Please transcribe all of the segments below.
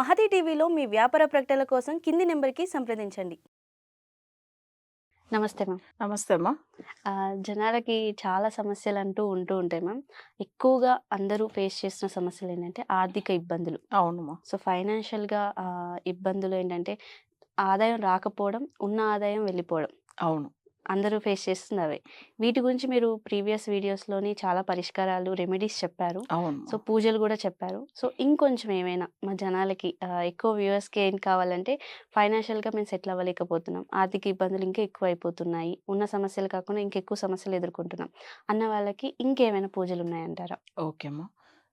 మహతి టీవీలో మీ వ్యాపార ప్రకటనల కోసం కింది నెంబర్కి సంప్రదించండి. నమస్తే మ్యామ్. నమస్తే అమ్మా. జనాలకి చాలా సమస్యలు అంటూ ఉంటూ ఉంటాయి మ్యామ్. ఎక్కువగా అందరూ ఫేస్ చేస్తున్న సమస్యలు ఏంటంటే ఆర్థిక ఇబ్బందులు. అవునమ్మా సో ఫైనాన్షియల్గా ఇబ్బందులు ఏంటంటే ఆదాయం రాకపోవడం ఉన్న ఆదాయం వెళ్ళిపోవడం. అవును. అందరూ ఫేస్ చేస్తుంది అవే వీటి గురించి మీరు ప్రీవియస్ వీడియోస్లోని చాలా పరిష్కారాలు రెమెడీస్ చెప్పారు. సో పూజలు కూడా చెప్పారు. సో ఇంకొంచెం ఏమైనా మా జనాలకి ఎక్కువ వ్యూవర్స్కి ఏం కావాలంటే ఫైనాన్షియల్గా మేము సెటిల్ అవ్వలేకపోతున్నాం. ఆర్థిక ఇబ్బందులు ఇంకా ఎక్కువ అయిపోతున్నాయి ఉన్న సమస్యలు కాకుండా ఇంకెక్కువ సమస్యలు ఎదుర్కొంటున్నాం. అన్న వాళ్ళకి ఇంకేమైనా పూజలు ఉన్నాయంటారా ఓకే అమ్మా.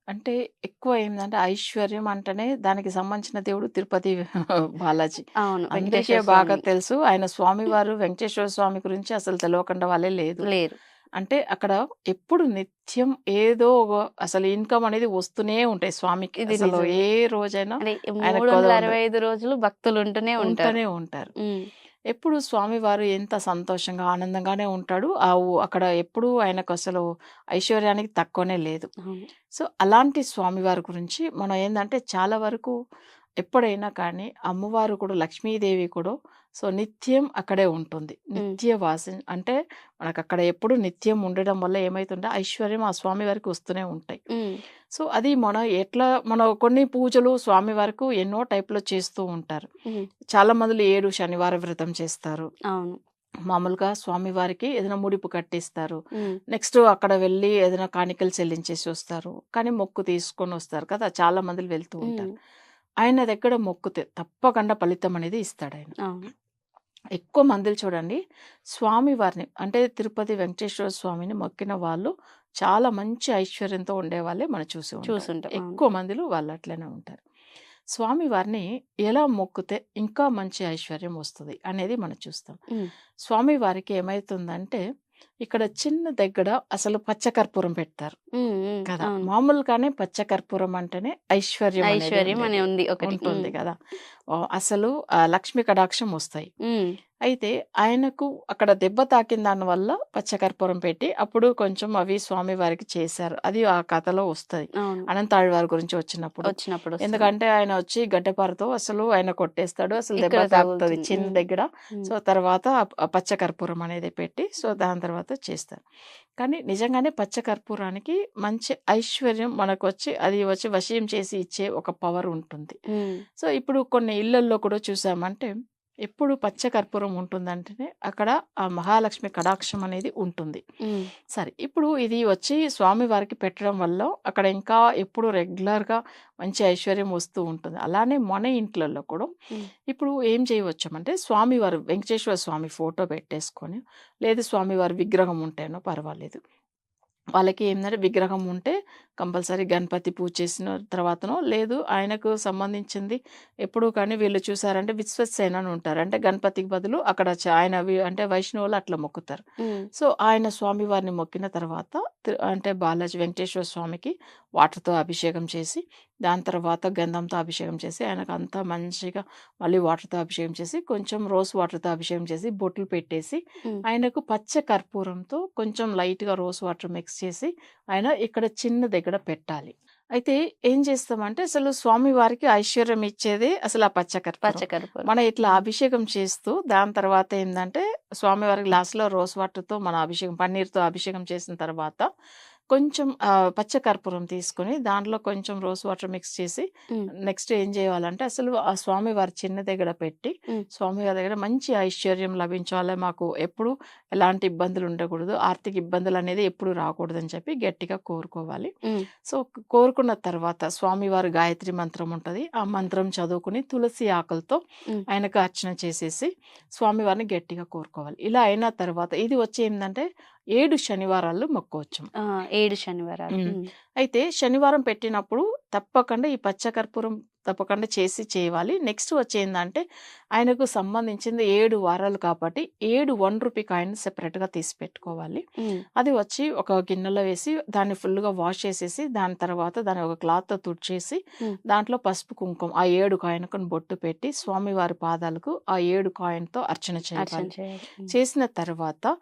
అంటే ఎక్కువ ఏంటంటే ఐశ్వర్యం అంటేనే దానికి సంబంధించిన దేవుడు తిరుపతి బాలాజీ. అవును. అందరికీ వెంకటేశ్వర బాగా స్వామి. తెలుసు. ఆయన స్వామి వారు వెంకటేశ్వర స్వామి గురించి అసలు తెలియకుండా వాళ్ళే లేదు లేరు. అంటే అక్కడ ఎప్పుడు నిత్యం ఏదో ఒక అసలు ఇన్కమ్ అనేది వస్తూనే ఉంటాయి స్వామికి. ఇది అసలు నిజం. ఏ రోజైనా అంటే ఆయన మూడు వందల కొదవదు. అరవై ఐదు రోజులు భక్తులు ఉంటూనే ఉంటారు. ఉంటూనే ఉంటారు. ఉమ్, ఎప్పుడు స్వామివారు ఎంత సంతోషంగా ఆనందంగానే ఉంటాడు. ఆ ఊ- అక్కడ ఎప్పుడు ఆయనకు అసలు ఐశ్వర్యానికి తక్కువనే లేదు. అవును. సో అలాంటి స్వామివారి గురించి మనం ఏంటంటే చాలా వరకు ఎప్పుడైనా కానీ అమ్మవారు కూడా లక్ష్మీదేవి కూడా సో నిత్యం అక్కడే ఉంటుంది. నిత్య వాసి అంటే మనకు అక్కడ ఎప్పుడు నిత్యం ఉండడం వల్ల ఏమైతుంటే ఐశ్వర్యం ఆ స్వామి వారికి వస్తూనే ఉంటాయి. సో అది మనం ఎట్లా మన కొన్ని పూజలు స్వామి వారికి ఎన్నో టైప్లో చేస్తూ ఉంటారు. చాలా మందిలు ఏడు శనివార వ్రతం చేస్తారు. అవును. మామూలుగా స్వామివారికి ఏదైనా ముడిపు కట్టిస్తారు. నెక్స్ట్ అక్కడ వెళ్ళి ఏదైనా కాணிకలు చెల్లించేసి వస్తారు. కానీ మొక్కు తీసుకొని వస్తారు కదా చాలా మంది వెళ్తూ ఉంటారు. ఆయన దగ్గర మొక్కుతే తప్పకుండా ఫలితం అనేది ఇస్తాడు ఆయన. ఎక్కువ మందిలు చూడండి. స్వామి వారిని అంటే తిరుపతి వెంకటేశ్వర స్వామిని మొక్కిన వాళ్ళు చాలా మంచి ఐశ్వర్యంతో ఉండే వాళ్ళే మనం చూసి. చూసుంటాం. ఎక్కువ మందిలు వాళ్ళు అట్లనే ఉంటారు. స్వామి వారిని ఎలా మొక్కితే ఇంకా మంచి ఐశ్వర్యం వస్తుంది అనేది మనం చూస్తాం. ఉమ్, స్వామి వారికి ఏమైతుందంటే ఇక్కడ చిన్న దగ్గర అసలు పచ్చకర్పూరం పెడతారు. కదా. మామూలుగానే పచ్చకర్పూరం అంటేనే ఐశ్వర్యం ఐశ్వర్యం. అని ఉంది ఒకటి. ఉంటుంది కదా? అసలు లక్ష్మీ కటాక్షం వస్తాయి. అయితే ఆయనకు అక్కడ దెబ్బ తాకిన దాని వల్ల పచ్చకర్పూరం పెట్టి అప్పుడు కొంచెం అవి స్వామి వారికి చేశారు. అది ఆ కథలో వస్తుంది. అనంతాళ్ వారి గురించి వచ్చినప్పుడు. వచ్చినప్పుడు. ఎందుకంటే ఆయన వచ్చి గడ్డపారతో అసలు ఆయన కొట్టేస్తాడు. అసలు దెబ్బ తాకుతుంది. చిన్న. దగ్గర. సో తర్వాత పచ్చకర్పూరం అనేది పెట్టి సో దాని తర్వాత చేస్తారు. కానీ నిజంగానే పచ్చకర్పూరానికి మంచి ఐశ్వర్యం మనకు వచ్చి అది వచ్చి వశీయం చేసి ఇచ్చే ఒక పవర్ ఉంటుంది. సో ఇప్పుడు కొన్ని ఇళ్ళల్లో కూడా చూసామంటే ఎప్పుడు పచ్చకర్పూరం ఉంటుందంటేనే అక్కడ ఆ మహాలక్ష్మి కటాక్షం అనేది ఉంటుంది. సరే ఇప్పుడు ఇది వచ్చి స్వామి వారికి పెట్టడం వల్ల అక్కడ ఇంకా ఎప్పుడు రెగ్యులర్గా మంచి ఐశ్వర్యం వస్తూ ఉంటుంది. అలానే మన ఇంట్లలో కూడా. ఇప్పుడు ఏం చేయవచ్చు అంటే స్వామివారు వెంకటేశ్వర స్వామి ఫోటో పెట్టేసుకొని లేదు స్వామివారి విగ్రహం ఉంటేనో పర్వాలేదు. వాళ్ళకి ఏంటంటే విగ్రహం ఉంటే కంపల్సరీ గణపతి పూజ చేసిన తర్వాతనో లేదు ఆయనకు సంబంధించింది ఎప్పుడు కానీ వీళ్ళు చూసారంటే విశ్వసేన అని ఉంటారు. అంటే గణపతికి బదులు అక్కడ ఆయన అంటే వైష్ణవులు అట్లా మొక్కుతారు. సో ఆయన స్వామివారిని మొక్కిన తర్వాత అంటే బాలాజీ వెంకటేశ్వర స్వామికి వాటర్తో అభిషేకం చేసి దాని తర్వాత గంధంతో అభిషేకం చేసి ఆయనకు అంతా మంచిగా మళ్ళీ వాటర్తో అభిషేకం చేసి కొంచెం రోజ్ వాటర్తో అభిషేకం చేసి బొట్లు పెట్టేసి ఆయనకు పచ్చ కర్పూరంతో కొంచెం లైట్గా రోజ్ వాటర్ మిక్స్ చేసి ఆయన ఇక్కడ చిన్న దగ్గర పెట్టాలి. అయితే ఏం చేస్తామంటే అసలు స్వామి వారికి ఐశ్వర్యం ఇచ్చేదే అసలు ఆ పచ్చ కర్పూరం. పచ్చకర్పూరం మనం ఇట్లా అభిషేకం చేస్తూ దాని తర్వాత ఏంటంటే స్వామివారి గ్లాసులో రోజ్ వాటర్తో మన అభిషేకం పన్నీర్తో అభిషేకం చేసిన తర్వాత కొంచెం పచ్చ కర్పూరం తీసుకొని దాంట్లో కొంచెం రోజ్ వాటర్ మిక్స్ చేసి నెక్స్ట్ ఏం చేయాలంటే అసలు ఆ స్వామివారి చిన్న దగ్గర పెట్టి ఉమ్. స్వామివారి దగ్గర మంచి ఐశ్వర్యం లభించాలి. మాకు ఎప్పుడు ఎలాంటి ఇబ్బందులు ఉండకూడదు. ఆర్థిక ఇబ్బందులు అనేది ఎప్పుడు రాకూడదు అని చెప్పి గట్టిగా కోరుకోవాలి. సో కోరుకున్న తర్వాత స్వామివారి గాయత్రి మంత్రం ఉంటుంది. ఆ మంత్రం చదువుకుని తులసి ఆకులతో. ఆయనకు అర్చన చేసేసి స్వామివారిని గట్టిగా కోరుకోవాలి. ఇలా అయిన తర్వాత ఇది వచ్చి ఏంటంటే ఏడు శనివారాలు మొక్కోవచ్చు. ఏడు శనివారాలు. అయితే శనివారం పెట్టినప్పుడు తప్పకుండా ఈ పచ్చకర్పూరం తప్పకుండా చేసి చేయాలి. నెక్స్ట్ వచ్చి ఏంటంటే ఆయనకు సంబంధించింది ఏడు వారాలు కాబట్టి ఏడు వన్ రూపీ కాయిన్ సెపరేట్గా తీసి పెట్టుకోవాలి. అది వచ్చి ఒక గిన్నెలో వేసి దాన్ని ఫుల్గా వాష్ చేసేసి దాని తర్వాత దాన్ని ఒక క్లాత్తో తుడిచేసి. దాంట్లో పసుపు కుంకుమ ఆ ఏడు కాయిన్కు బొట్టు పెట్టి స్వామివారి పాదాలకు ఆ ఏడు కాయిన్తో అర్చన అర్చన చేయాలి. చేసిన తర్వాత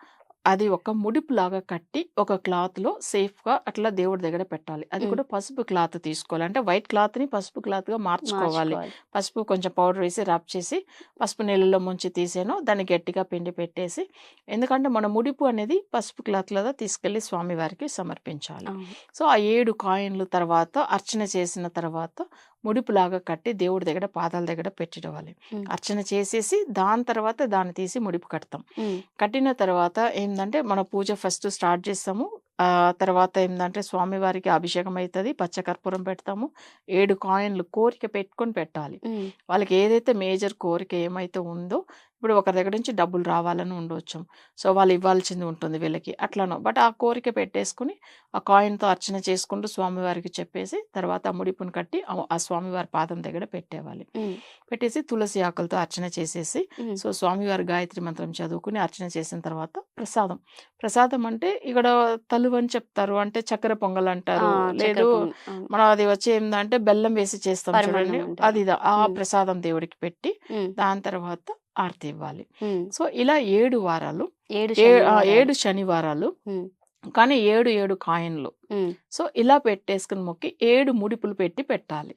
అది ఒక ముడిపులాగా కట్టి ఒక క్లాత్‌లో సేఫ్‌గా అట్లా దేవుడి దగ్గర పెట్టాలి. అది. కూడా పసుపు క్లాత్ తీసుకోవాలి. అంటే వైట్ క్లాత్‌ని పసుపు క్లాత్‌గా మార్చుకోవాలి. మార్చుకోవాలి. పసుపు కొంచెం పౌడర్ వేసి రబ్ చేసి పసుపు నీళ్ళలో ముంచి తీసాను. దాన్ని గట్టిగా పిండి పెట్టేసి ఎందుకంటే మన ముడిపు అనేది పసుపు క్లాత్‌లో తీసుకెళ్ళి స్వామివారికి సమర్పించాలి. సో, ఆ 7 కాయిన్‌లు తర్వాత అర్చన చేసిన తర్వాత ముడిపులాగా కట్టి దేవుడి దగ్గర పాదాల దగ్గర పెట్టిడవాలి. హ్మ్. అర్చన చేసేసి దాని తర్వాత దాన్ని తీసి ముడిపు కడతాం. కట్టిన తర్వాత ఏందంటే మన పూజ ఫస్ట్ స్టార్ట్ చేస్తాము. తర్వాత ఏందంటే స్వామివారికి అభిషేకం అయితది. పచ్చకర్పూరం పెడతాము. 7 కాయిన్‌లు కోరిక పెట్టుకొని పెట్టాలి. వాళ్ళకి ఏదైతే మేజర్ కోరిక ఏమైతే ఉందో ఇప్పుడు ఒకరి దగ్గర నుంచి డబ్బులు రావాలని ఉండొచ్చు. సో, వాళ్ళు ఇవ్వాల్సింది ఉంటుంది వీళ్ళకి. అట్లనో బట్ ఆ కోరిక పెట్టేసుకొని ఆ కాయిన్‌తో అర్చన చేసుకుంటూ స్వామివారికి చెప్పేసి తర్వాత ఆ ముడిపుని కట్టి ఆ స్వామివారి పాదం దగ్గర పెట్టేవాలి. పెట్టేసి తులసి ఆకులతో అర్చన చేసేసి. సో, స్వామివారి గాయత్రి మంత్రం చదువుకొని అర్చన చేసిన తర్వాత ప్రసాదం. ప్రసాదం అంటే ఇక్కడ తలువని చెప్తారు. అంటే చక్కెర పొంగల్! అంటారు. లేదు. మనం అది వచ్చి ఏందంటే బెల్లం వేసి చేస్తాం చూడండి. అది ఆ. ప్రసాదం దేవుడికి పెట్టి. దాని తర్వాత ఆరతి ఇవ్వాలి. సో, ఇలా 7 వారాలు 7 ఏ ఆ! శనివారాలు. 7 శనివారాలు హ్మ్. కానీ 7, 7 కాయిన్‌లు. సో, ఇలా పెట్టేసుకొని మొక్కి 7 ముడిపులు పెట్టి పెట్టాలి.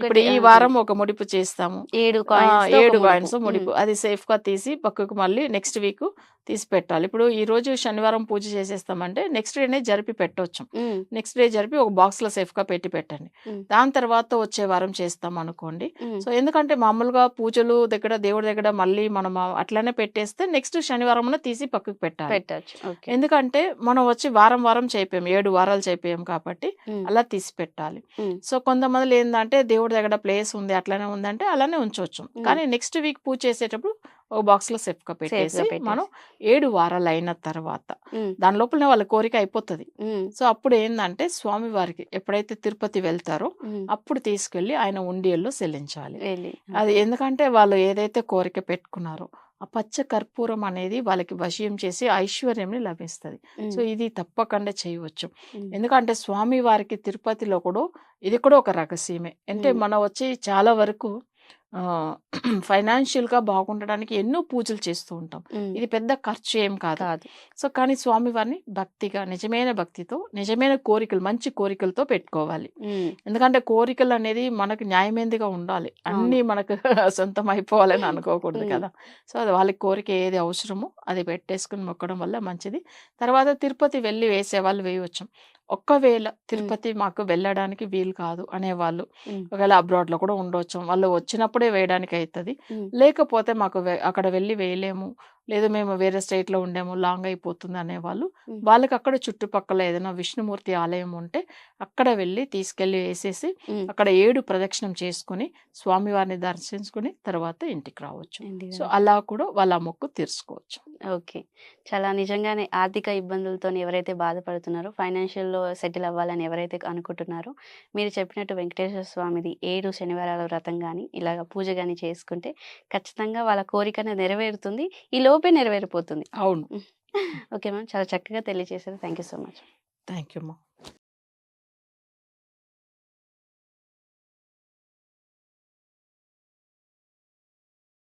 ఇప్పుడు ఈ! వారం ఒక ముడిపు చేస్తాము. 7 ఆ! కాయిన్స్‌తో ఒక 7 ముడుపు. కాయిన్స్. ముడిపు. అది సేఫ్‌గా తీసి పక్కకు మళ్ళీ నెక్స్ట్ వీక్ తీసి పెట్టాలి. ఇప్పుడు ఈరోజు శనివారం పూజ చేసేస్తామంటే నెక్స్ట్ డేనే జరిపి పెట్టొచ్చు. హ్మ్. నెక్స్ట్ డే జరిపి ఒక బాక్స్‌లో సేఫ్‌గా పెట్టి పెట్టండి. దాని తర్వాత వచ్చే వారం చేస్తామనుకోండి. హ్మ్. సో, ఎందుకంటే మామూలుగా పూజలు దగ్గర దేవుడి దగ్గర మళ్ళీ మనం అట్లనే పెట్టేస్తే నెక్స్ట్ శనివారమున తీసి పక్కకు పెట్టాలి. పెట్టొచ్చు. ఎందుకంటే మనం వచ్చి వారం వారం చేపియం. 7 వారాలు చేపియం కాబట్టి. అలా తీసి పెట్టాలి. సో, కొంతమందిలో ఏందంటే దేవుడి దగ్గర ప్లేస్ ఉంది అట్లనే ఉందంటే అలానే ఉంచొచ్చు. హ్మ్. కానీ నెక్స్ట్ వీక్ పూజ చేసేటప్పుడు ఒక బాక్స్‌లో సేఫ్‌గా పెట్టేసి సేఫ్‌గా మనం పెట్టేసి. 7 వారాలు అయిన తర్వాత. దాని లోపలనే వాళ్ళ కోరిక అయిపోతది. సో, అప్పుడు ఏందంటే స్వామివారికి ఎప్పుడైతే తిరుపతి వెళ్తారో. అప్పుడు తీసుకెళ్ళి ఆయన ఉండియల్లో చెల్లించాలి. అది. ఎందుకంటే వాళ్ళు ఏదైతే కోరిక పెట్టుకున్నారో ఆ పచ్చ కర్పూరం అనేది వాళ్ళకి వశీయం చేసి ఐశ్వర్యంని లభిస్తది. సో. ఇది తప్పకుండా చేయవచ్చు. ఎందుకంటే స్వామివారికి తిరుపతిలో కూడా ఇది కూడా ఒక రహస్యమే. అంటే. మనం వచ్చి చాలా వరకు ఆహ్, ఫైనాన్షియల్‌గా బాగుండడానికి ఎన్నో పూజలు చేస్తూ ఉంటాం. ఇది పెద్ద ఖర్చు ఏం కాదు. కాదు. సో, కానీ స్వామివారిని భక్తిగా నిజమైన భక్తితో నిజమైన కోరికలు మంచి కోరికలతో పెట్టుకోవాలి. ఎందుకంటే కోరికలు అనేది మనకు న్యాయమైనదిగా ఉండాలి. అవును. అన్నీ మనకు సొంతం అయిపోవాలని అనుకోకూడదు. కదా! సో, అది వాళ్ళకి కోరిక ఏది అవసరమో అది పెట్టేసుకొని మొక్కడం వల్ల మంచిది. తర్వాత తిరుపతి వెళ్ళి వేసేవాళ్ళు వేయొచ్చు. ఒక్కవేళ. తిరుపతి మాకు వెళ్ళడానికి వీలు కాదు అనేవాళ్ళు. ఒకవేళ అబ్రాడ్‌లో కూడా ఉండొచ్చు. వాళ్ళు వచ్చినప్పుడే వేయడానికి అయితది. హ్మ్. లేకపోతే మాకు అక్కడ వెళ్ళి వేయలేము. లేదు మేము వేరే స్టేట్‌లో ఉండాము లాంగ్ అయిపోతుంది అనేవాళ్ళు. వాళ్ళకి అక్కడ చుట్టుపక్కల ఏదైనా విష్ణుమూర్తి ఆలయం ఉంటే అక్కడ వెళ్ళి తీసుకెళ్ళి వేసేసి. అక్కడ 7 ప్రదక్షిణం చేసుకొని స్వామివారిని దర్శించుకొని తర్వాత ఇంటికి రావచ్చు. సో. అలా కూడా వాళ్ళ మొక్కు తీర్చుకోవచ్చు. ఓకే. చాలా నిజంగానే ఆర్థిక ఇబ్బందులతోని ఎవరైతే బాధపడుతున్నారో ఫైనాన్షియల్‌లో సెటిల్ అవ్వాలని ఎవరైతే అనుకుంటున్నారో మీరు చెప్పినట్టు వెంకటేశ్వర స్వామిది 7 శనివారాల వ్రతం గాని, ఇలాగ పూజ గాని చేసుకుంటే ఖచ్చితంగా వాళ్ళ కోరిక అనేది నెరవేరుతుంది. ఈ లోపే నెరవేరిపోతుంది. అవును. Okay ma'am. చాలా చక్కగా తెలియజేశారు. Thank you so much. Thank you అమ్మా.